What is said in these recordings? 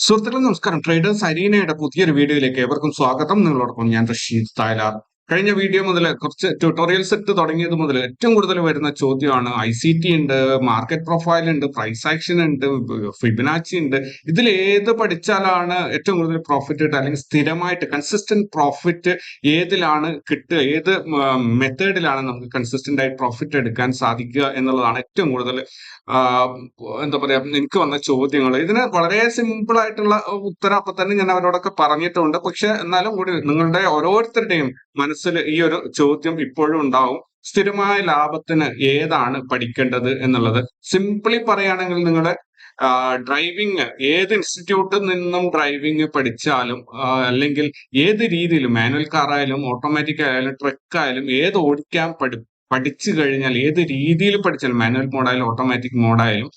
സുഹൃത്തുക്കളെ നമസ്കാരം. ട്രേഡേഴ്സ് അരീനയുടെ പുതിയൊരു വീഡിയോയിലേക്ക് ഏവർക്കും സ്വാഗതം. നിങ്ങളോടൊപ്പം ഞാൻ റഷീദ് തായ്ലാർ. കഴിഞ്ഞ വീഡിയോ മുതൽ കുറച്ച് ട്യൂട്ടോറിയൽസ് സെറ്റ് തുടങ്ങിയത് മുതൽ ഏറ്റവും കൂടുതൽ വരുന്ന ചോദ്യമാണ് ഐ സി ടി ഉണ്ട് മാർക്കറ്റ് പ്രൊഫൈൽ ഉണ്ട് പ്രൈസ് ആക്ഷൻ ഉണ്ട് ഫിബിനാച്ചി ഉണ്ട്. ഇതിൽ ഏത് പഠിച്ചാലാണ് ഏറ്റവും കൂടുതൽ പ്രോഫിറ്റ് കിട്ടുക? അല്ലെങ്കിൽ സ്ഥിരമായിട്ട് കൺസിസ്റ്റന്റ് പ്രോഫിറ്റ് ഏതിലാണ് കിട്ടുക? ഏത് മെത്തേഡിലാണ് നമുക്ക് കൺസിസ്റ്റന്റ് ആയി പ്രോഫിറ്റ് എടുക്കാൻ സാധിക്കുക എന്നുള്ളതാണ് ഏറ്റവും കൂടുതൽ എന്താ പറയാ എനിക്ക് വന്ന ചോദ്യങ്ങൾ. ഇതിന് വളരെ സിമ്പിൾ ആയിട്ടുള്ള ഉത്തരം അപ്പൊ തന്നെ ഞാൻ അവരോടൊക്കെ പറഞ്ഞിട്ടുണ്ട്. പക്ഷെ എന്നാലും കൂടി നിങ്ങളുടെ ഓരോരുത്തരുടെയും മനസ്സിൽ ഈ ഒരു ചോദ്യം ഇപ്പോഴും ഉണ്ടാവും. സ്ഥിരമായ ലാഭത്തിന് ഏതാണ് പഠിക്കേണ്ടത് എന്നുള്ളത്? സിംപിളി പറയുകയാണെങ്കിൽ നിങ്ങൾ ഡ്രൈവിംഗ് ഏത് ഇൻസ്റ്റിറ്റ്യൂട്ടിൽ നിന്നും ഡ്രൈവിംഗ് പഠിച്ചാലും അല്ലെങ്കിൽ ഏത് രീതിയിലും മാനുവൽ കാർ ആയാലും ഓട്ടോമാറ്റിക് ആയാലും ട്രക്ക് ആയാലും ഏത് ഓടിക്കാൻ പഠി പഠിച്ചു കഴിഞ്ഞാൽ ഏത് രീതിയിൽ പഠിച്ചാലും മാനുവൽ മോഡായാലും ഓട്ടോമാറ്റിക് മോഡായാലും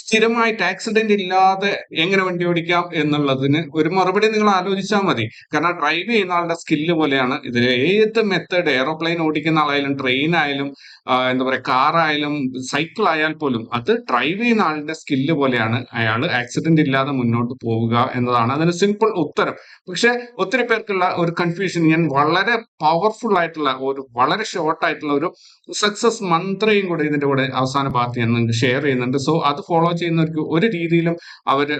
സ്ഥിരമായിട്ട് ആക്സിഡന്റ് ഇല്ലാതെ എങ്ങനെ വണ്ടി ഓടിക്കാം എന്നുള്ളതിന് ഒരു മറുപടി നിങ്ങൾ ആലോചിച്ചാൽ മതി. കാരണം ഡ്രൈവ് ചെയ്യുന്ന ആളുടെ സ്കില്ല് പോലെയാണ് ഇതിൽ ഏത് മെത്തേഡ് എയറോപ്ലെയിൻ ഓടിക്കുന്ന ആളായാലും ട്രെയിൻ ആയാലും എന്താ പറയുക കാർ ആയാലും സൈക്കിൾ ആയാൽ പോലും അത് ഡ്രൈവ് ചെയ്യുന്ന ആളുടെ സ്കില്ല് പോലെയാണ് അയാൾ ആക്സിഡന്റ് ഇല്ലാതെ മുന്നോട്ട് പോവുക എന്നതാണ് അതിന് സിമ്പിൾ ഉത്തരം. പക്ഷെ ഒത്തിരി പേർക്കുള്ള ഒരു കൺഫ്യൂഷൻ ഞാൻ വളരെ പവർഫുൾ ആയിട്ടുള്ള ഒരു വളരെ ഷോർട്ട് ആയിട്ടുള്ള ഒരു സക്സസ് മന്ത്രയും കൂടെ ഇതിന്റെ കൂടെ അവസാന ഭാഗത്ത് ഞാൻ നിങ്ങൾക്ക് ഷെയർ ചെയ്യുന്നുണ്ട്. സോ അത് ഫോളോ ചെയ്യുന്നവർക്ക് ഒരു രീതിയിലും അവർ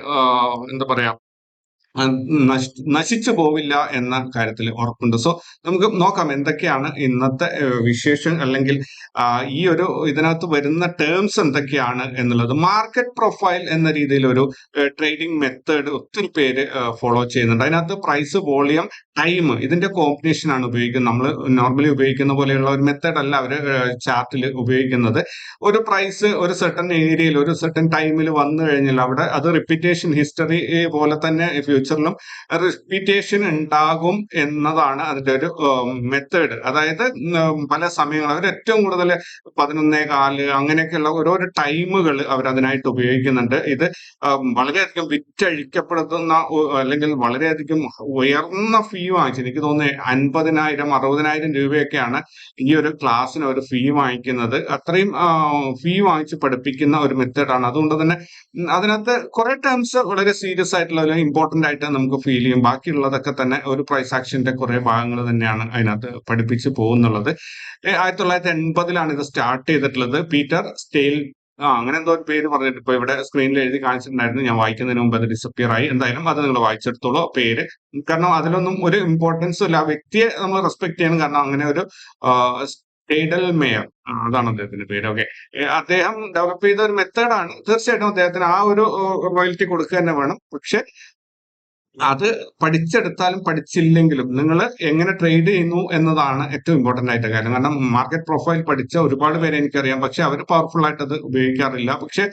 എന്താ പറയാ നശിച്ചു പോവില്ല എന്ന കാര്യത്തിൽ ഉറപ്പുണ്ട്. സോ നമുക്ക് നോക്കാം എന്തൊക്കെയാണ് ഇന്നത്തെ വിശേഷം അല്ലെങ്കിൽ ഈ ഒരു ഇതിനകത്ത് വരുന്ന ടേംസ് എന്തൊക്കെയാണ് എന്നുള്ളത്. മാർക്കറ്റ് പ്രൊഫൈൽ എന്ന രീതിയിൽ ഒരു ട്രേഡിംഗ് മെത്തേഡ് ഒത്തിരി പേര് ഫോളോ ചെയ്യുന്നുണ്ട്. അതിനകത്ത് പ്രൈസ് വോളിയം ടൈം ഇതിന്റെ കോമ്പിനേഷൻ ആണ് ഉപയോഗിക്കുന്നത്. നമ്മൾ നോർമലി ഉപയോഗിക്കുന്ന പോലെയുള്ള ഒരു മെത്തേഡ് അല്ല അവർ ചാർട്ടിൽ ഉപയോഗിക്കുന്നത്. ഒരു പ്രൈസ് ഒരു സെർട്ടൺ ഏരിയയിൽ ഒരു സെർട്ടൺ ടൈമിൽ വന്നു കഴിഞ്ഞാൽ അവിടെ അത് റിപ്പീറ്റേഷൻ ഹിസ്റ്ററി പോലെ തന്നെ ഫ്യൂച്ചറിലും റിപ്പീറ്റേഷൻ ഉണ്ടാകും എന്നതാണ് അതിന്റെ ഒരു മെത്തേഡ് അതായത് പല സമയങ്ങൾ അവർ ഏറ്റവും കൂടുതൽ പതിനൊന്നേ കാൽ അങ്ങനെയൊക്കെയുള്ള ഓരോരോ ടൈമുകൾ അവർ അതിനായിട്ട് ഉപയോഗിക്കുന്നുണ്ട്. ഇത് വളരെയധികം വിറ്റഴിക്കപ്പെടുന്ന അല്ലെങ്കിൽ വളരെയധികം ഉയർന്ന ഫീ വാങ്ങിച്ചത് എനിക്ക് തോന്നുന്നു അൻപതിനായിരം അറുപതിനായിരം രൂപയൊക്കെയാണ് ഈ ഒരു ക്ലാസ്സിന് ഒരു ഫീ വാങ്ങിക്കുന്നത്. അത്രയും ഫീ വാങ്ങിച്ച് പഠിപ്പിക്കുന്ന ഒരു മെത്തേഡാണ് അതുകൊണ്ട് തന്നെ അതിനകത്ത് കുറെ ടേംസ് വളരെ സീരിയസ് ആയിട്ടുള്ള ഇമ്പോർട്ടന്റ് ആയിട്ട് നമുക്ക് ഫീൽ ചെയ്യും. ബാക്കിയുള്ളതൊക്കെ തന്നെ ഒരു പ്രൈസ് ആക്ഷന്റെ കുറെ ഭാഗങ്ങൾ തന്നെയാണ് അതിനകത്ത് പഠിപ്പിച്ച് പോകുന്നുള്ളത്. ആയിരത്തി തൊള്ളായിരത്തി എൺപതിലാണ് ഇത് സ്റ്റാർട്ട് ചെയ്തിട്ടുള്ളത്. പീറ്റർ സ്റ്റെയിൽ ആ അങ്ങനെ എന്തോ ഒരു പേര് പറഞ്ഞിട്ട് ഇപ്പൊ ഇവിടെ സ്ക്രീനിൽ എഴുതി കാണിച്ചിട്ടുണ്ടായിരുന്നു. ഞാൻ വായിക്കുന്നതിന് മുമ്പ് അത് ഡിസപ്പിയർ ആയി. എന്തായാലും അത് നിങ്ങൾ വായിച്ചെടുത്തോളൂ പേര്. കാരണം അതിലൊന്നും ഒരു ഇമ്പോർട്ടൻസും ഇല്ല. ആ വ്യക്തിയെ നമ്മൾ റെസ്പെക്ട് ചെയ്യണം. കാരണം അങ്ങനെ ഒരു സ്റ്റേഡൽ മേയർ. അതാണ് അദ്ദേഹത്തിന്റെ പേര്. ഓക്കെ അദ്ദേഹം ഡെവലപ്പ് ചെയ്ത ഒരു മെത്തേഡാണ് തീർച്ചയായിട്ടും അദ്ദേഹത്തിന് ആ ഒരു റോയൽറ്റി കൊടുക്കുക തന്നെ വേണം. പക്ഷെ അത് പഠിച്ചെടുത്താലും പഠിച്ചില്ലെങ്കിലും നിങ്ങൾ എങ്ങനെ ട്രേഡ് ചെയ്യുന്നു എന്നതാണ് ഏറ്റവും ഇമ്പോർട്ടന്റ് ആയിട്ട് കാര്യം. കാരണം മാർക്കറ്റ് പ്രൊഫൈൽ പഠിച്ച ഒരുപാട് പേരെ എനിക്കറിയാം. പക്ഷെ അവർ പവർഫുൾ ആയിട്ട് അത് ഉപയോഗിക്കാറില്ല. പക്ഷെ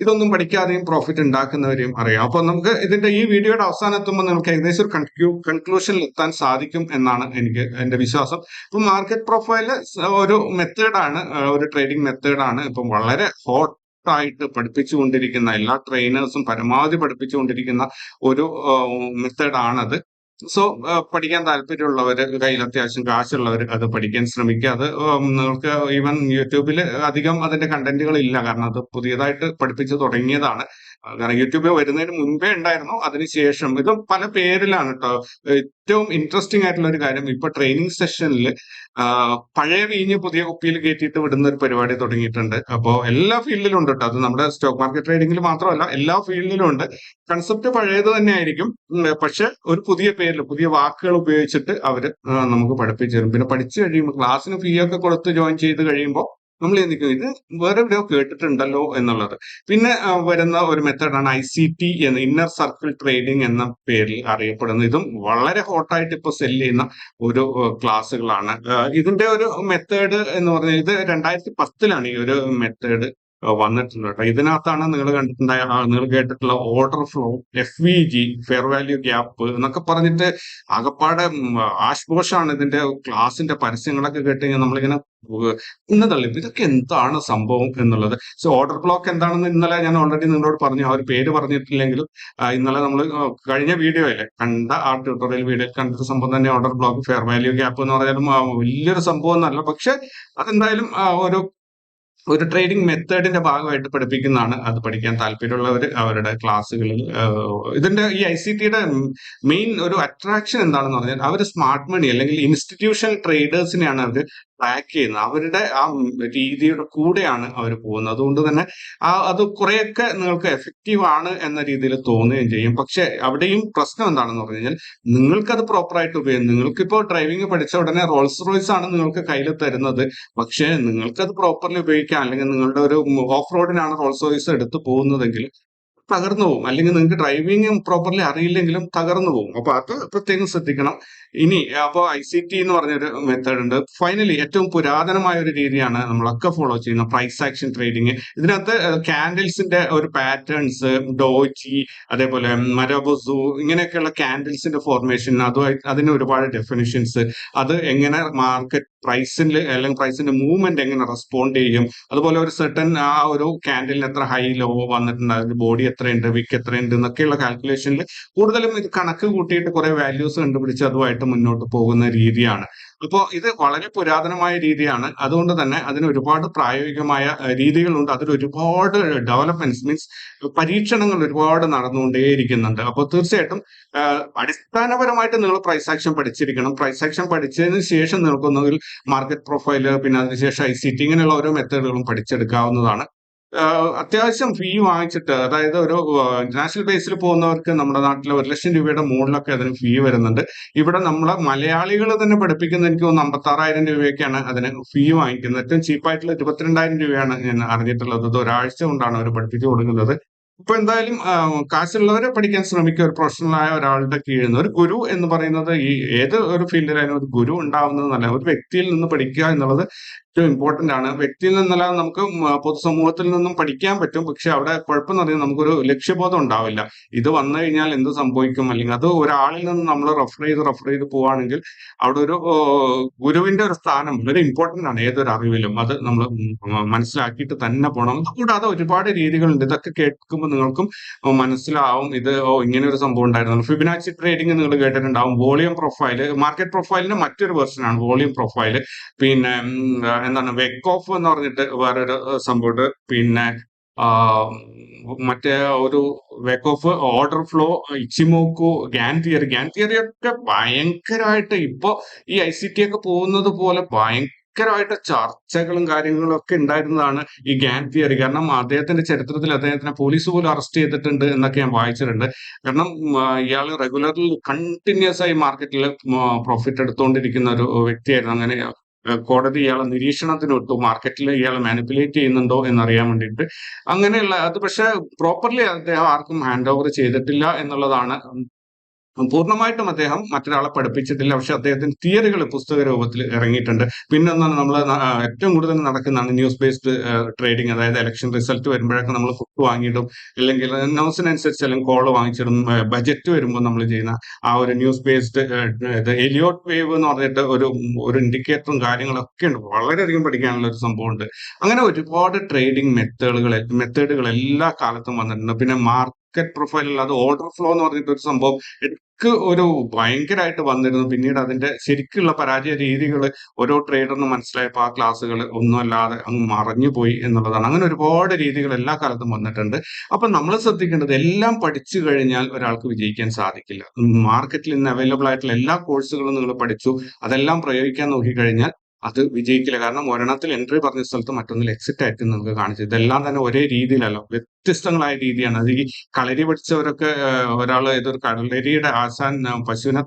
ഇതൊന്നും പഠിക്കാതെയും പ്രോഫിറ്റ് ഉണ്ടാക്കുന്നവരെയും അറിയാം. അപ്പൊ നമുക്ക് ഇതിന്റെ ഈ വീഡിയോയുടെ അവസാനം എത്തുമ്പോൾ നമുക്ക് ഏകദേശം ഒരു കൺക്ലൂ കൺക്ലൂഷനിൽ എത്താൻ സാധിക്കും എന്നാണ് എനിക്ക് എന്റെ വിശ്വാസം. ഇപ്പൊ മാർക്കറ്റ് പ്രൊഫൈൽ ഒരു മെത്തേഡാണ് ഒരു ട്രേഡിംഗ് മെത്തേഡാണ് ഇപ്പം വളരെ ഹോട്ട് ആയിട്ട് പഠിപ്പിച്ചുകൊണ്ടിരിക്കുന്ന എല്ലാ ട്രെയിനേഴ്സും പരമാവധി പഠിപ്പിച്ചുകൊണ്ടിരിക്കുന്ന ഒരു മെത്തേഡ് മെത്തേഡാണത് സോ പഠിക്കാൻ താല്പര്യമുള്ളവർ കയ്യിൽ അത്യാവശ്യം കാശുള്ളവർ അത് പഠിക്കാൻ ശ്രമിക്കുക. അത് നിങ്ങൾക്ക് ഈവൻ യൂട്യൂബിൽ അധികം അതിന്റെ കണ്ടന്റുകൾ ഇല്ല കാരണം അത് പുതിയതായിട്ട് പഠിപ്പിച്ചു തുടങ്ങിയതാണ്. കാരണം യൂട്യൂബിൽ വരുന്നതിന് മുൻപേ ഉണ്ടായിരുന്നു. അതിനുശേഷം ഇത് പല പേരിലാണ് കേട്ടോ ഏറ്റവും ഇൻട്രസ്റ്റിംഗ് ആയിട്ടുള്ള ഒരു കാര്യം ഇപ്പൊ ട്രെയിനിങ് സെഷനിൽ പഴയ വീഞ്ഞ് പുതിയ കുപ്പിയിൽ കയറ്റിയിട്ട് വിടുന്ന ഒരു പരിപാടി തുടങ്ങിയിട്ടുണ്ട്. അപ്പോൾ എല്ലാ ഫീൽഡിലും ഉണ്ട് കേട്ടോ അത് നമ്മുടെ സ്റ്റോക്ക് മാർക്കറ്റ് ട്രേഡിംഗിൽ മാത്രമല്ല എല്ലാ ഫീൽഡിലും ഉണ്ട്. കൺസെപ്റ്റ് പഴയത് തന്നെ ആയിരിക്കും. പക്ഷെ ഒരു പുതിയ പേരിൽ പുതിയ വാക്കുകൾ ഉപയോഗിച്ചിട്ട് അവർ നമുക്ക് പഠിപ്പിച്ചു തരും. പിന്നെ പഠിച്ചു കഴിയുമ്പോൾ ക്ലാസ്സിന് ഫീ ഒക്കെ കൊടുത്ത് ജോയിൻ ചെയ്ത് കഴിയുമ്പോൾ നമ്മൾ ചിന്തിക്കും ഇത് വേറെ എവിടെയോ കേട്ടിട്ടുണ്ടല്ലോ എന്നുള്ളത്. പിന്നെ വരുന്ന ഒരു മെത്തേഡാണ് ഐ സി ടി എന്ന് ഇന്നർ സർക്കിൾ ട്രേഡിംഗ് എന്ന പേരിൽ അറിയപ്പെടുന്ന. ഇതും വളരെ ഹോട്ടായിട്ട് ഇപ്പൊ സെല്ല് ചെയ്യുന്ന ഒരു ക്ലാസ്സുകളാണ് ഇതിന്റെ ഒരു മെത്തേഡ് എന്ന് പറഞ്ഞാൽ ഇത് രണ്ടായിരത്തി പത്തിലാണ് ഈ ഒരു മെത്തേഡ് വന്നിട്ടുണ്ട് ഇതിനകത്താണ് നിങ്ങൾ കണ്ടിട്ടുണ്ടായ നിങ്ങൾ കേട്ടിട്ടുള്ള order flow F V G fair value gap എന്നൊക്കെ പറഞ്ഞിട്ട് ആകപ്പാടെ ആഷ്പോഷാണ് ഇതിന്റെ ക്ലാസിന്റെ പരസ്യങ്ങളൊക്കെ കേട്ട് കഴിഞ്ഞാൽ നമ്മളിങ്ങനെ ഇന്ന് തള്ളി. ഇതൊക്കെ എന്താണ് സംഭവം എന്നുള്ളത്? സോ ഓർഡർ ബ്ലോക്ക് എന്താണെന്ന് ഇന്നലെ ഞാൻ ഓൾറെഡി നിങ്ങളോട് പറഞ്ഞു. ആ ഒരു പേര് പറഞ്ഞിട്ടില്ലെങ്കിലും ഇന്നലെ നമ്മൾ കഴിഞ്ഞ വീഡിയോയിലെ കണ്ട ആ ട്യൂട്ടോറിയൽ വീഡിയോയിൽ കണ്ടിട്ട് സംഭവം തന്നെ order block fair value gap എന്ന് പറഞ്ഞാലും വലിയൊരു സംഭവം എന്നല്ല പക്ഷെ അതെന്തായാലും ഒരു ഒരു ട്രേഡിംഗ് മെത്തേഡിന്റെ ഭാഗമായിട്ട് പഠിപ്പിക്കുന്നതാണ് അത് പഠിക്കാൻ താല്പര്യമുള്ളവർ അവരുടെ ക്ലാസ്സുകളിൽ ഇതിന്റെ ഈ ഐ സി ടിയുടെ മെയിൻ ഒരു അട്രാക്ഷൻ എന്താണെന്ന് പറഞ്ഞാൽ അവർ സ്മാർട്ട് മണി അല്ലെങ്കിൽ ഇൻസ്റ്റിറ്റ്യൂഷണൽ ട്രേഡേഴ്സിനെയാണ് അവർ ട്രാക്ക് ചെയ്യുന്നത്. അവരുടെ ആ രീതിയുടെ കൂടെയാണ് അവർ പോകുന്നത്. അതുകൊണ്ട് തന്നെ ആ അത് കുറെയൊക്കെ നിങ്ങൾക്ക് എഫക്റ്റീവ് ആണ് എന്ന രീതിയിൽ തോന്നുകയും ചെയ്യും. പക്ഷെ അവിടെയും പ്രശ്നം എന്താണെന്ന് പറഞ്ഞു കഴിഞ്ഞാൽ നിങ്ങൾക്കത് പ്രോപ്പറായിട്ട് ഉപയോഗിക്കും നിങ്ങൾക്കിപ്പോൾ ഡ്രൈവിംഗ് പഠിച്ച ഉടനെ റോൾസ് റോയ്സ് ആണ് നിങ്ങൾക്ക് കയ്യിൽ തരുന്നത്. പക്ഷേ നിങ്ങൾക്കത് പ്രോപ്പർലി ഉപയോഗിക്കാം അല്ലെങ്കിൽ നിങ്ങളുടെ ഒരു ഓഫ് റോഡിനാണ് റോൾസ് റോയ്സ് എടുത്ത് പോകുന്നതെങ്കിൽ തകർന്നു പോകും. അല്ലെങ്കിൽ നിങ്ങൾക്ക് ഡ്രൈവിംഗ് പ്രോപ്പർലി അറിയില്ലെങ്കിലും തകർന്നു പോകും. അപ്പൊ അത് പ്രത്യേകം ശ്രദ്ധിക്കണം. ഇനി അപ്പോൾ ഐ സി ടി എന്ന് പറഞ്ഞൊരു മെത്തേഡ് ഉണ്ട്. ഫൈനലി ഏറ്റവും പുരാതനമായ ഒരു രീതിയാണ് നമ്മളൊക്കെ ഫോളോ ചെയ്യുന്ന പ്രൈസ് ആക്ഷൻ ട്രേഡിംഗ് ഇതിനകത്ത് ക്യാൻഡിൽസിന്റെ ഒരു പാറ്റേൺസ് ഡോജി അതേപോലെ മരബസു ഇങ്ങനെയൊക്കെയുള്ള ക്യാൻഡിൽസിന്റെ ഫോർമേഷൻ അതുമായി അതിന് ഒരുപാട് ഡെഫിനിഷൻസ് അത് എങ്ങനെ മാർക്കറ്റ് പ്രൈസിൽ അല്ലെങ്കിൽ പ്രൈസിന്റെ മൂവ്മെന്റ് എങ്ങനെ റെസ്പോണ്ട് ചെയ്യും? അതുപോലെ ഒരു സെർട്ടൺ ആ ഒരു ക്യാൻഡിലിന് എത്ര ഹൈ ലോ വന്നിട്ടുണ്ട് അതിന്റെ ബോഡി എത്രയുണ്ട് വിക്ക് എത്രയുണ്ട് എന്നൊക്കെയുള്ള കാൽക്കുലേഷനിൽ കൂടുതലും ഇത് കണക്ക് കൂട്ടിയിട്ട് കുറെ വാല്യൂസ് കണ്ടുപിടിച്ച് അതുമായിട്ട് മുന്നോട്ട് പോകുന്ന രീതിയാണ്. അപ്പോൾ ഇത് വളരെ പുരാതനമായ രീതിയാണ്. അതുകൊണ്ട് തന്നെ അതിന് ഒരുപാട് പ്രായോഗികമായ രീതികളുണ്ട്. അതിൽ ഒരുപാട് ഡെവലപ്മെന്റ്സ് മീൻസ് പരീക്ഷണങ്ങൾ ഒരുപാട് നടന്നുകൊണ്ടേയിരിക്കുന്നുണ്ട്. അപ്പോൾ തീർച്ചയായിട്ടും അടിസ്ഥാനപരമായിട്ട് നിങ്ങൾ പ്രൈസ് ആക്ഷൻ പഠിച്ചിരിക്കണം. പ്രൈസ് ആക്ഷൻ പഠിച്ചതിന് ശേഷം നിങ്ങൾക്കൊന്നുകിൽ മാർക്കറ്റ് പ്രൊഫൈൽ പിന്നെ അതിനുശേഷം ഐ സി ടി ഇങ്ങനെയുള്ള ഓരോ മെത്തേഡുകളും പഠിച്ചെടുക്കാവുന്നതാണ്. അത്യാവശ്യം ഫീ വാങ്ങിച്ചിട്ട് അതായത് ഒരു ഇന്റർനാഷണൽ ബേസിൽ പോകുന്നവർക്ക് നമ്മുടെ നാട്ടിൽ ഒരു ലക്ഷം രൂപയുടെ മുകളിലൊക്കെ അതിന് ഫീ വരുന്നുണ്ട്. ഇവിടെ നമ്മളെ മലയാളികൾ തന്നെ പഠിപ്പിക്കുന്ന എനിക്ക് തോന്നുന്നു അമ്പത്തി ആറായിരം രൂപയൊക്കെയാണ് അതിന് ഫീ വാങ്ങിക്കുന്നത്. ഏറ്റവും ചീപ്പായിട്ടുള്ള ഇരുപത്തിരണ്ടായിരം രൂപയാണ് ഞാൻ അറിഞ്ഞിട്ടുള്ളത്. അത് ഒരാഴ്ച കൊണ്ടാണ് അവർ പഠിപ്പിച്ചു കൊടുക്കുന്നത്. ഇപ്പൊ എന്തായാലും കാശുള്ളവരെ പഠിക്കാൻ ശ്രമിക്കുക. ഒരു പ്രൊഫഷണൽ ആയ ഒരാളുടെ കീഴിൽ നിന്ന് ഒരു ഗുരു എന്ന് പറയുന്നത് ഈ ഏത് ഒരു ഫീൽഡിലായാലും ഒരു ഗുരു ഉണ്ടാവുന്നത് നല്ല ഒരു വ്യക്തിയിൽ നിന്ന് പഠിക്കുക എന്നുള്ളത് ഏറ്റവും ഇമ്പോർട്ടന്റ് ആണ്. വ്യക്തിയിൽ നിന്നല്ല നമുക്ക് പൊതുസമൂഹത്തിൽ നിന്നും പഠിക്കാൻ പറ്റും. പക്ഷെ അവിടെ കുഴപ്പമെന്ന് പറഞ്ഞാൽ നമുക്കൊരു ലക്ഷ്യബോധം ഉണ്ടാവില്ല. ഇത് വന്നു കഴിഞ്ഞാൽ എന്ത് സംഭവിക്കും? അല്ലെങ്കിൽ അത് ഒരാളിൽ നിന്ന് നമ്മൾ റെഫർ ചെയ്ത് റെഫർ ചെയ്ത് പോവാണെങ്കിൽ അവിടെ ഒരു ഗുരുവിന്റെ ഒരു സ്ഥാനം വളരെ ഇമ്പോർട്ടന്റ് ആണ്. ഏതൊരു അറിവിലും അത് നമ്മൾ മനസ്സിലാക്കിയിട്ട് തന്നെ പോകണം കൂടാതെ ഒരുപാട് രീതികളുണ്ട്. ഇതൊക്കെ കേൾക്കുമ്പോൾ നിങ്ങൾക്കും മനസ്സിലാവും. ഇത് ഓ ഇങ്ങനെ ഒരു സംഭവം ഉണ്ടായിരുന്നു. ഫിബിനാച്ചി ട്രേഡിംഗ് നിങ്ങൾ കേട്ടിട്ടുണ്ടാവും. വോളിയം പ്രൊഫൈൽ മാർക്കറ്റ് പ്രൊഫൈലിന്റെ മറ്റൊരു വേർഷൻ ആണ് വോളിയം പ്രൊഫൈൽ പിന്നെ എന്താണ് വെക്ക് ഓഫ് എന്ന് പറഞ്ഞിട്ട് വേറൊരു സംഭവമുണ്ട്. പിന്നെ മറ്റേ ഒരു Wyckoff order flow Ichimoku Gann theory Gann theory ഒക്കെ ഭയങ്കരമായിട്ട് ഇപ്പൊ ഈ ഐ സി ടി ഒക്കെ പോകുന്നത് പോലെ ഭയങ്കരമായിട്ട് ചർച്ചകളും കാര്യങ്ങളും ഒക്കെ ഉണ്ടായിരുന്നതാണ് ഈ ഗ്യാൻ തിയറി കാരണം അദ്ദേഹത്തിന്റെ ചരിത്രത്തിൽ അദ്ദേഹത്തിനെ പോലീസ് പോലും അറസ്റ്റ് ചെയ്തിട്ടുണ്ട് എന്നൊക്കെ ഞാൻ വായിച്ചിട്ടുണ്ട്. കാരണം ഇയാൾ റെഗുലർ കണ്ടിന്യൂസ് ആയി മാർക്കറ്റിൽ പ്രോഫിറ്റ് എടുത്തുകൊണ്ടിരിക്കുന്ന ഒരു വ്യക്തിയായിരുന്നു. അങ്ങനെ കോടതി ഇയാളെ നിരീക്ഷണത്തിന് വിട്ടു മാർക്കറ്റിൽ ഇയാളെ മാനിപ്പുലേറ്റ് ചെയ്യുന്നുണ്ടോ എന്നറിയാൻ വേണ്ടിയിട്ട്. അങ്ങനെയുള്ള അത് പക്ഷെ പ്രോപ്പർലി അദ്ദേഹം ആർക്കും ഹാൻഡ് ഓവർ ചെയ്തിട്ടില്ല എന്നുള്ളതാണ് പൂർണമായിട്ടും അദ്ദേഹം മറ്റൊരാളെ പഠിപ്പിച്ചിട്ടില്ല. പക്ഷെ അദ്ദേഹത്തിന് തിയറികൾ പുസ്തക രൂപത്തിൽ ഇറങ്ങിയിട്ടുണ്ട്. പിന്നെ ഒന്നാണ് നമ്മൾ ഏറ്റവും കൂടുതൽ നടക്കുന്നതാണ് ന്യൂസ് ബേസ്ഡ് ട്രേഡിംഗ് അതായത് ഇലക്ഷൻ റിസൾട്ട് വരുമ്പോഴൊക്കെ നമ്മൾ ഫുഡ് വാങ്ങിയിടും. അല്ലെങ്കിൽ ന്യൂസിനനുസരിച്ച് അല്ലെങ്കിൽ കോൾ വാങ്ങിച്ചിടും. ബജറ്റ് വരുമ്പോൾ നമ്മൾ ചെയ്യുന്ന ആ ഒരു ന്യൂസ് ബേസ്ഡ് എലിയോട്ട് വേവ് എന്ന് പറഞ്ഞിട്ട് ഒരു ഒരു ഇൻഡിക്കേറ്ററും കാര്യങ്ങളൊക്കെ ഉണ്ട്. വളരെയധികം പഠിക്കാനുള്ള ഒരു സംഭവമുണ്ട്. അങ്ങനെ ഒരുപാട് ട്രേഡിംഗ് മെത്തേഡുകൾ മെത്തേഡുകൾ എല്ലാ കാലത്തും വന്നിട്ടുണ്ട്. പിന്നെ മാർക്ക് മാർക്കറ്റ് പ്രൊഫൈലിൽ അത് ഓർഡർ ഫ്ലോ എന്ന് പറഞ്ഞിട്ട് ഒരു സംഭവം ഒരു ഭയങ്കരമായിട്ട് വന്നിരുന്നു. പിന്നീട് അതിന്റെ ശരിക്കുള്ള പരാജയ രീതികൾ ഓരോ ട്രേഡറിനും മനസ്സിലായപ്പോൾ ആ ക്ലാസ്സുകൾ ഒന്നുമല്ലാതെ അങ്ങ് മറഞ്ഞു പോയി എന്നുള്ളതാണ്. അങ്ങനെ ഒരുപാട് രീതികൾ എല്ലാ കാലത്തും വന്നിട്ടുണ്ട്. അപ്പൊ നമ്മൾ ശ്രദ്ധിക്കേണ്ടത് എല്ലാം പഠിച്ചു കഴിഞ്ഞാൽ ഒരാൾക്ക് വിജയിക്കാൻ സാധിക്കില്ല. മാർക്കറ്റിൽ ഇന്ന് അവൈലബിൾ ആയിട്ടുള്ള എല്ലാ കോഴ്സുകളും നിങ്ങൾ പഠിച്ചു അതെല്ലാം പ്രയോഗിക്കാൻ നോക്കിക്കഴിഞ്ഞാൽ അത് വിജയിക്കില്ല. കാരണം ഒരെണ്ണത്തിൽ എൻട്രി പറഞ്ഞ സ്ഥലത്ത് മറ്റൊന്നിൽ എക്സിറ്റ് ആയിരിക്കും നമുക്ക് കാണിച്ചു ഇതെല്ലാം തന്നെ ഒരേ രീതിയിലല്ല. വ്യത്യസ്തങ്ങളായ രീതിയാണ്. അത് ഈ കളരി പഠിച്ചവരൊക്കെ ഒരാൾ ഏതൊരു കളരിയുടെ ആശാൻ പശുവിനെ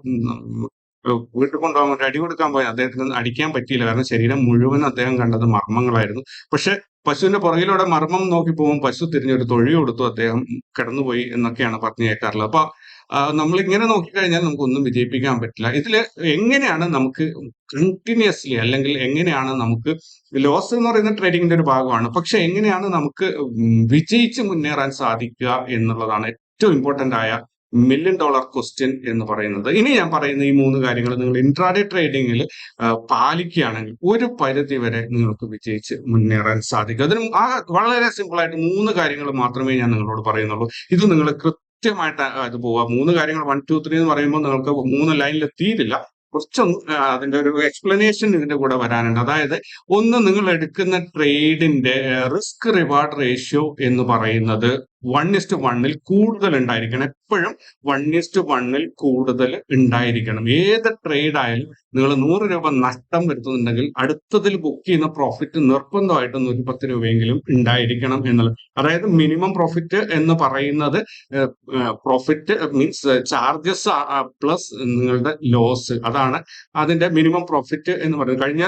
വീട്ടിൽ കൊണ്ടുപോകാൻ വേണ്ടി അടി കൊടുക്കാൻ പോയി. അദ്ദേഹത്തിന് അടിക്കാൻ പറ്റിയില്ല. കാരണം ശരീരം മുഴുവൻ അദ്ദേഹം കണ്ടത് മർമ്മങ്ങളായിരുന്നു. പക്ഷെ പശുവിന്റെ പുറകിലൂടെ മർമ്മം നോക്കി പോകും പശു തിരിഞ്ഞൊരു തൊഴി കൊടുത്തു അദ്ദേഹം കിടന്നുപോയി എന്നൊക്കെയാണ് പറഞ്ഞു കേൾക്കാറുള്ളത് അപ്പൊ നമ്മൾ ഇങ്ങനെ നോക്കിക്കഴിഞ്ഞാൽ നമുക്കൊന്നും വിജയിപ്പിക്കാൻ പറ്റില്ല. ഇതിൽ എങ്ങനെയാണ് നമുക്ക് കണ്ടിന്യൂസ്ലി അല്ലെങ്കിൽ എങ്ങനെയാണ് നമുക്ക് ലോസ് എന്ന് പറയുന്ന ട്രേഡിങ്ങിന്റെ ഒരു ഭാഗമാണ്. പക്ഷെ എങ്ങനെയാണ് നമുക്ക് വിജയിച്ച് മുന്നേറാൻ സാധിക്കുക എന്നുള്ളതാണ് ഏറ്റവും ഇമ്പോർട്ടന്റ് ആയ മില്യൺ ഡോളർ ക്വസ്റ്റ്യൻ എന്ന് പറയുന്നത്. ഇനി ഞാൻ പറയുന്ന ഈ മൂന്ന് കാര്യങ്ങൾ നിങ്ങൾ ഇൻട്രാഡേ ട്രേഡിങ്ങിൽ പാലിക്കുകയാണെങ്കിൽ ഒരു പരിധി വരെ നിങ്ങൾക്ക് വിജയിച്ച് മുന്നേറാൻ സാധിക്കും. അതിന് ആ വളരെ സിമ്പിൾ ആയിട്ട് മൂന്ന് കാര്യങ്ങൾ മാത്രമേ ഞാൻ നിങ്ങളോട് പറയുന്നുള്ളൂ. ഇത് നിങ്ങൾ കൃത്യമായിട്ട് അത് പോവുക മൂന്ന് കാര്യങ്ങൾ വൺ ടു ത്രീ എന്ന് പറയുമ്പോൾ നിങ്ങൾക്ക് മൂന്ന് ലൈനിൽ തീരില്ല. കുറച്ചൊന്ന് അതിന്റെ ഒരു എക്സ്പ്ലനേഷൻ ഇതിന്റെ കൂടെ വരാനുണ്ട്. അതായത് ഒന്ന് നിങ്ങൾ എടുക്കുന്ന ട്രേഡിന്റെ റിസ്ക് റിവാർഡ് റേഷ്യോ എന്ന് പറയുന്നത് വൺ ഇസ്റ്റ് വണ്ണിൽ കൂടുതൽ ഉണ്ടായിരിക്കണം. എപ്പോഴും വൺ ഇസ്റ്റ് വണ്ണിൽ കൂടുതൽ ഉണ്ടായിരിക്കണം. ഏത് ട്രേഡ് ആയാലും നിങ്ങൾ നൂറ് രൂപ നഷ്ടം വരുത്തുന്നുണ്ടെങ്കിൽ അടുത്തതിൽ ബുക്ക് ചെയ്യുന്ന പ്രോഫിറ്റ് നിർബന്ധമായിട്ട് നൂറ്റി പത്ത് രൂപയെങ്കിലും ഉണ്ടായിരിക്കണം എന്നുള്ളത്. അതായത് മിനിമം പ്രോഫിറ്റ് എന്ന് പറയുന്നത് പ്രോഫിറ്റ് മീൻസ് ചാർജസ് പ്ലസ് നിങ്ങളുടെ ലോസ് അതാണ് അതിന്റെ മിനിമം പ്രോഫിറ്റ് എന്ന് പറയുന്നത്. കഴിഞ്ഞ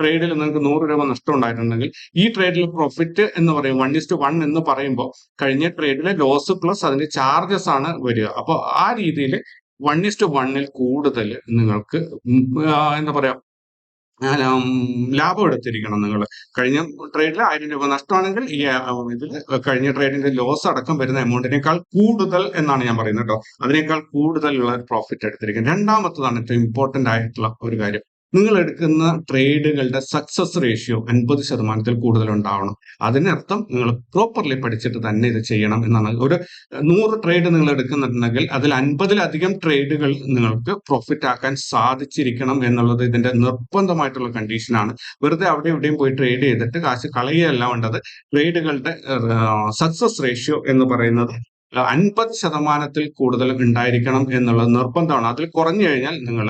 ട്രേഡിൽ നിങ്ങൾക്ക് നൂറ് രൂപ നഷ്ടം ഉണ്ടായിട്ടുണ്ടെങ്കിൽ ഈ ട്രേഡിൽ പ്രോഫിറ്റ് എന്ന് പറയും. വൺ ഇസ്റ്റ് വൺ എന്ന് പറയുമ്പോൾ കഴിഞ്ഞ ട്രേഡിലെ ലോസ് പ്ലസ് അതിന്റെ ചാർജസ് ആണ് വരിക. അപ്പോൾ ആ രീതിയിൽ വൺ ഇസ്റ്റ് വണ്ണിൽ കൂടുതൽ നിങ്ങൾക്ക് എന്താ പറയാ ലാഭം എടുത്തിരിക്കണം നിങ്ങൾ കഴിഞ്ഞ ട്രേഡിൽ ആയിരം രൂപ നഷ്ടമാണെങ്കിൽ ഈ ഇതിൽ കഴിഞ്ഞ ട്രേഡിന്റെ ലോസ് അടക്കം വരുന്ന എമൗണ്ടിനേക്കാൾ കൂടുതൽ എന്നാണ് ഞാൻ പറയുന്നത് കേട്ടോ. അതിനേക്കാൾ കൂടുതലുള്ള പ്രോഫിറ്റ് എടുത്തിരിക്കുന്നത്. രണ്ടാമത്തതാണ് ഏറ്റവും ഇമ്പോർട്ടന്റ് ആയിട്ടുള്ള ഒരു കാര്യം. നിങ്ങൾ എടുക്കുന്ന ട്രേഡുകളുടെ സക്സസ് റേഷ്യോ അൻപത് ശതമാനത്തിൽ കൂടുതൽ ഉണ്ടാവണം അതിനർത്ഥം നിങ്ങൾ പ്രോപ്പർലി പഠിച്ചിട്ട് തന്നെ ഇത് ചെയ്യണം എന്നാണ്. ഒരു നൂറ് ട്രേഡ് നിങ്ങൾ എടുക്കുന്നുണ്ടെങ്കിൽ അതിൽ അൻപതിലധികം ട്രേഡുകൾ നിങ്ങൾക്ക് പ്രോഫിറ്റ് ആക്കാൻ സാധിച്ചിരിക്കണം എന്നുള്ളത് ഇതിന്റെ നിർബന്ധമായിട്ടുള്ള കണ്ടീഷനാണ് വെറുതെ അവിടെ ഇവിടെയും പോയി ട്രേഡ് ചെയ്തിട്ട് കാശ് കളയുകയല്ല വേണ്ടത്. ട്രേഡുകളുടെ സക്സസ് റേഷ്യോ എന്ന് പറയുന്നത് അൻപത് ശതമാനത്തിൽ കൂടുതൽ ഉണ്ടായിരിക്കണം എന്നുള്ളത് നിർബന്ധമാണ്. അതിൽ കുറഞ്ഞു കഴിഞ്ഞാൽ നിങ്ങൾ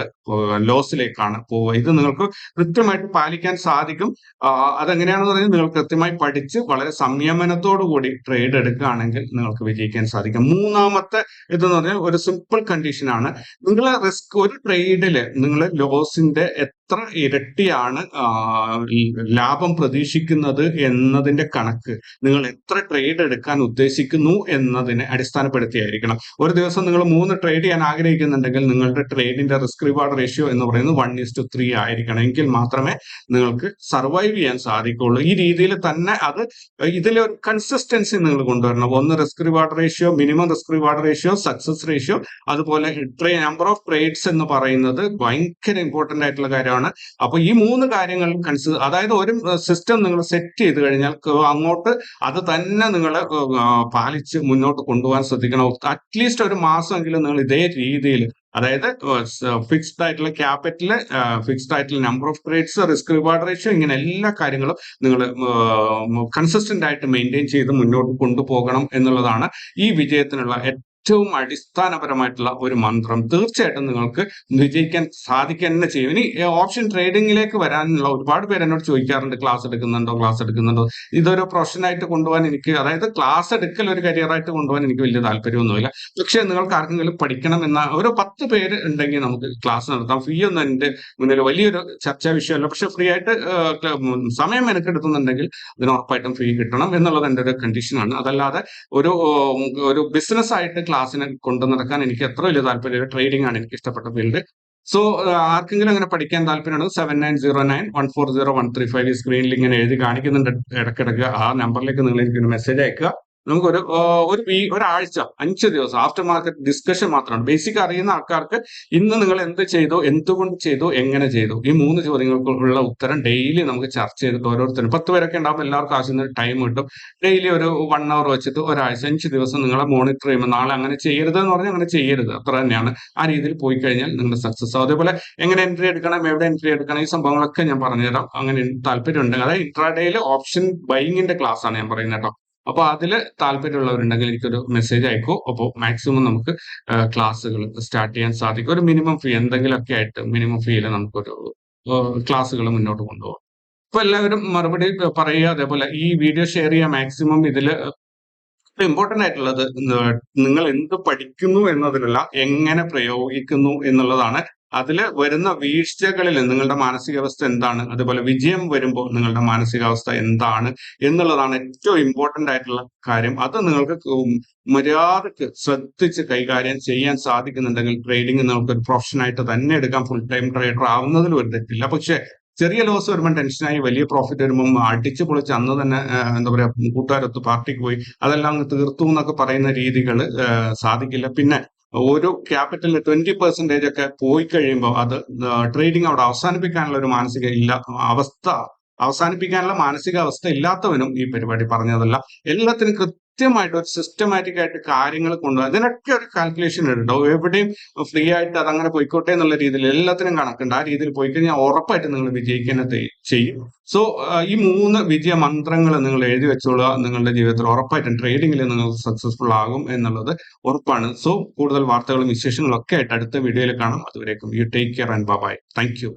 ലോസിലേക്കാണ് പോവുക. ഇത് നിങ്ങൾക്ക് കൃത്യമായിട്ട് പാലിക്കാൻ സാധിക്കും. അതെങ്ങനെയാണെന്ന് പറഞ്ഞാൽ നിങ്ങൾ കൃത്യമായി പഠിച്ച് വളരെ സംയമനത്തോടു കൂടി ട്രേഡ് എടുക്കുകയാണെങ്കിൽ നിങ്ങൾക്ക് വിജയിക്കാൻ സാധിക്കും. മൂന്നാമത്തെ ഇതെന്ന് പറഞ്ഞാൽ ഒരു സിമ്പിൾ കണ്ടീഷനാണ്. നിങ്ങൾ റിസ്ക് ഒരു ട്രേഡിൽ നിങ്ങൾ ലോസിന്റെ എത്ര ഇരട്ടിയാണ് ലാഭം പ്രതീക്ഷിക്കുന്നത് എന്നതിന്റെ കണക്ക് നിങ്ങൾ എത്ര ട്രേഡ് എടുക്കാൻ ഉദ്ദേശിക്കുന്നു എന്നതിനെ അടിസ്ഥാനപ്പെടുത്തിയായിരിക്കണം. ഒരു ദിവസം നിങ്ങൾ മൂന്ന് ട്രേഡ് ചെയ്യാൻ ആഗ്രഹിക്കുന്നുണ്ടെങ്കിൽ നിങ്ങളുടെ ട്രേഡിന്റെ റിസ്ക് റിവാർഡ് റേഷ്യോ എന്ന് പറയുന്നത് വൺ ഇസ് ടു ത്രീ ആയിരിക്കണം. എങ്കിൽ മാത്രമേ നിങ്ങൾക്ക് സർവൈവ് ചെയ്യാൻ സാധിക്കുള്ളൂ ഈ രീതിയിൽ തന്നെ അത് ഇതിലൊരു കൺസിസ്റ്റൻസി നിങ്ങൾ കൊണ്ടുവരണം. ഒന്ന് risk reward ratio minimum risk reward ratio success ratio അതുപോലെ നമ്പർ ഓഫ് ട്രേഡ്സ് എന്ന് പറയുന്നത് ഭയങ്കര ഇമ്പോർട്ടന്റ് ആയിട്ടുള്ള കാര്യമാണ്. അപ്പൊ ഈ മൂന്ന് കാര്യങ്ങൾ കൺസിഡർ അതായത് ഒരു സിസ്റ്റം നിങ്ങൾ സെറ്റ് ചെയ്ത് കഴിഞ്ഞാൽ അങ്ങോട്ട് അത് തന്നെ നിങ്ങൾ പാലിച്ച് മുന്നോട്ട് കൊണ്ടുപോകാൻ ശ്രദ്ധിക്കണം. അറ്റ്ലീസ്റ്റ് ഒരു മാസമെങ്കിലും നിങ്ങൾ ഇതേ രീതിയിൽ അതായത് ഫിക്സ്ഡ് ആയിട്ടുള്ള ക്യാപിറ്റൽ ഫിക്സ്ഡ് ആയിട്ടുള്ള number of trades risk reward ratio ഇങ്ങനെ എല്ലാ കാര്യങ്ങളും നിങ്ങൾ കൺസിസ്റ്റന്റ് ആയിട്ട് മെയിന്റെയിൻ ചെയ്ത് മുന്നോട്ട് കൊണ്ടുപോകണം എന്നുള്ളതാണ് ഈ വിജയത്തിനുള്ള ഏറ്റവും അടിസ്ഥാനപരമായിട്ടുള്ള ഒരു മന്ത്രം തീർച്ചയായിട്ടും നിങ്ങൾക്ക് വിജയിക്കാൻ സാധിക്കുക തന്നെ ചെയ്യും. ഇനി ഓപ്ഷൻ ട്രേഡിങ്ങിലേക്ക് വരാനുള്ള ഒരുപാട് പേര് എന്നോട് ചോദിക്കാറുണ്ട് ക്ലാസ് എടുക്കുന്നുണ്ടോ ക്ലാസ് എടുക്കുന്നുണ്ടോ. ഇതൊരു പ്രൊഫഷനായിട്ട് കൊണ്ടുപോകാൻ എനിക്ക് അതായത് ക്ലാസ് എടുക്കൽ ഒരു കരിയറായിട്ട് കൊണ്ടുപോകാൻ എനിക്ക് വലിയ താല്പര്യമൊന്നുമില്ല. പക്ഷേ നിങ്ങൾക്ക് ആർക്കെങ്കിലും പഠിക്കണം എന്ന ഒരു പത്ത് പേര് ഉണ്ടെങ്കിൽ നമുക്ക് ക്ലാസ് നടത്താം. ഫീ ഒന്നും എന്റെ മുന്നിൽ വലിയൊരു ചർച്ചാ വിഷയമല്ല. പക്ഷെ ഫ്രീ ആയിട്ട് സമയം മെനക്കെടുത്തുന്നുണ്ടെങ്കിൽ അതിന് ഉറപ്പായിട്ടും ഫീ കിട്ടണം എന്നുള്ളത് എന്റെ ഒരു കണ്ടീഷനാണ് അതല്ലാതെ ഒരു ഒരു ബിസിനസ് ആയിട്ട് ക്ലാസ്സിനെ കൊണ്ടു നടക്കാൻ എനിക്ക് എത്ര വലിയ താല്പര്യം ട്രേഡിംഗ് ആണ് എനിക്ക് ഇഷ്ടപ്പെട്ട ഫീൽഡ് സോ ആർക്കെങ്കിലും അങ്ങനെ പഠിക്കാൻ താല്പര്യമാണ് seven nine zero nine one four zero one three five സ്ക്രീനിൽ ഇങ്ങനെ എഴുതി കാണിക്കുന്നുണ്ട്. ഇടയ്ക്കിടയ്ക്ക് ആ നമ്പറിലേക്ക് നിങ്ങൾ എനിക്ക് മെസ്സേജ് അയക്കുക. നമുക്കൊരു ഒരു വീ ഒരാഴ്ച അഞ്ച് ദിവസം ആഫ്റ്റർ മാർക്കറ്റ് ഡിസ്കഷൻ മാത്രമാണ്. ബേസിക് അറിയുന്ന ആൾക്കാർക്ക് ഇന്ന് നിങ്ങൾ എന്ത് ചെയ്തു എന്തുകൊണ്ട് ചെയ്തു എങ്ങനെ ചെയ്തു? ഈ മൂന്ന് ചോദ്യങ്ങൾക്കുള്ള ഉത്തരം ഡെയിലി നമുക്ക് ചർച്ച ചെയ്തിട്ട് ഓരോരുത്തരും. പത്ത് പേരൊക്കെ ഉണ്ടാകുമ്പോൾ എല്ലാവർക്കും ആവശ്യം ടൈം കിട്ടും. ഡെയിലി ഒരു വൺ അവർ വെച്ചിട്ട് ഒരാഴ്ച അഞ്ച് ദിവസം നിങ്ങളെ മോണിറ്റർ ചെയ്യുമ്പോൾ നാളെ അങ്ങനെ ചെയ്യരുത് എന്ന് പറഞ്ഞാൽ അങ്ങനെ ചെയ്യരുത്. അത്ര തന്നെയാണ്. ആ രീതിയിൽ പോയി കഴിഞ്ഞാൽ നിങ്ങളുടെ സക്സസ് ആവും. അതേപോലെ എങ്ങനെ എൻട്രി എടുക്കണം എവിടെ എൻട്രി എടുക്കണം ഈ സംഭവങ്ങളൊക്കെ ഞാൻ പറഞ്ഞുതരാം. അങ്ങനെ താല്പര്യം ഉണ്ടെങ്കിൽ അതായത് ഇൻട്രാഡേയിൽ ഓപ്ഷൻ ബൈങ്ങിന്റെ ക്ലാസ് ആണ് ഞാൻ പറയുന്നത് കേട്ടോ. അപ്പൊ അതിൽ താല്പര്യമുള്ളവരുണ്ടെങ്കിൽ എനിക്കൊരു മെസ്സേജ് അയക്കൂ. അപ്പോൾ മാക്സിമം നമുക്ക് ക്ലാസ്സുകൾ സ്റ്റാർട്ട് ചെയ്യാൻ സാധിക്കും. ഒരു മിനിമം ഫീ എന്തെങ്കിലുമൊക്കെ ആയിട്ട് മിനിമം ഫീയിൽ നമുക്കൊരു ക്ലാസ്സുകൾ മുന്നോട്ട് കൊണ്ടുപോകാം. അപ്പൊ എല്ലാവരും മറുപടി പറയുക അതേപോലെ ഈ വീഡിയോ ഷെയർ ചെയ്യുക മാക്സിമം ഇതിൽ ഇമ്പോർട്ടന്റ് ആയിട്ടുള്ളത് നിങ്ങൾ എന്ത് പഠിക്കുന്നു എന്നതിലല്ല എങ്ങനെ പ്രയോഗിക്കുന്നു എന്നുള്ളതാണ് അതിൽ വരുന്ന വീഴ്ചകളിൽ നിങ്ങളുടെ മാനസികാവസ്ഥ എന്താണ്? അതുപോലെ വിജയം വരുമ്പോൾ നിങ്ങളുടെ മാനസികാവസ്ഥ എന്താണ്? എന്നുള്ളതാണ് ഏറ്റവും ഇമ്പോർട്ടന്റ് ആയിട്ടുള്ള കാര്യം. അത് നിങ്ങൾക്ക് മര്യാദയ്ക്ക് ശ്രദ്ധിച്ച് കൈകാര്യം ചെയ്യാൻ സാധിക്കുന്നുണ്ടെങ്കിൽ ട്രേഡിംഗ് നിങ്ങൾക്ക് ഒരു പ്രൊഫഷനായിട്ട് തന്നെ എടുക്കാം. ഫുൾ ടൈം ട്രേഡർ ആവുന്നതിൽ ഒരു തെറ്റില്ല. പക്ഷെ ചെറിയ ലോസ് വരുമ്പോൾ ടെൻഷനായി വലിയ പ്രോഫിറ്റ് വരുമ്പം അടിച്ചു പൊളിച്ച് അന്ന് തന്നെ എന്താ പറയുക കൂട്ടുകാരൊത്ത് പാർട്ടിക്ക് പോയി അതെല്ലാം തീർത്തു എന്നൊക്കെ പറയുന്ന രീതികൾ സാധിക്കില്ല. പിന്നെ ഒരു ക്യാപിറ്റലിന് ട്വന്റി പെർസെന്റേജ് ഒക്കെ പോയി കഴിയുമ്പോൾ അത് ട്രേഡിംഗ് അവിടെ അവസാനിപ്പിക്കാനുള്ള ഒരു മാനസിക ഇല്ല അവസ്ഥ അവസാനിപ്പിക്കാനുള്ള മാനസികാവസ്ഥ ഇല്ലാത്തവനും ഈ പരിപാടി പറഞ്ഞതല്ല. എല്ലാത്തിനും കൃത്യമായിട്ട് ഒരു സിസ്റ്റമാറ്റിക് ആയിട്ട് കാര്യങ്ങൾ കൊണ്ടുപോകും അതിനൊക്കെ ഒരു കാൽക്കുലേഷൻ ഉണ്ടോ എവിടെയും ഫ്രീ ആയിട്ട് അതങ്ങനെ പോയിക്കോട്ടെ എന്നുള്ള രീതിയിൽ എല്ലാത്തിനും കണക്കുണ്ട്. ആ രീതിയിൽ പോയി കഴിഞ്ഞാൽ ഉറപ്പായിട്ട് നിങ്ങൾ വിജയിക്കുന്നത് ചെയ്യും. സോ ഈ മൂന്ന് വിജയ മന്ത്രങ്ങൾ നിങ്ങൾ എഴുതി വെച്ചോളുക. നിങ്ങളുടെ ജീവിതത്തിൽ ഉറപ്പായിട്ടും ട്രേഡിംഗിൽ നിങ്ങൾ സക്സസ്ഫുൾ ആകും എന്നുള്ളത് ഉറപ്പാണ്. സോ കൂടുതൽ വാർത്തകളും വിശേഷങ്ങളും ഒക്കെ ആയിട്ട് അടുത്ത വീഡിയോയിൽ കാണാം. അതുവരേക്കും you take care and bye thank you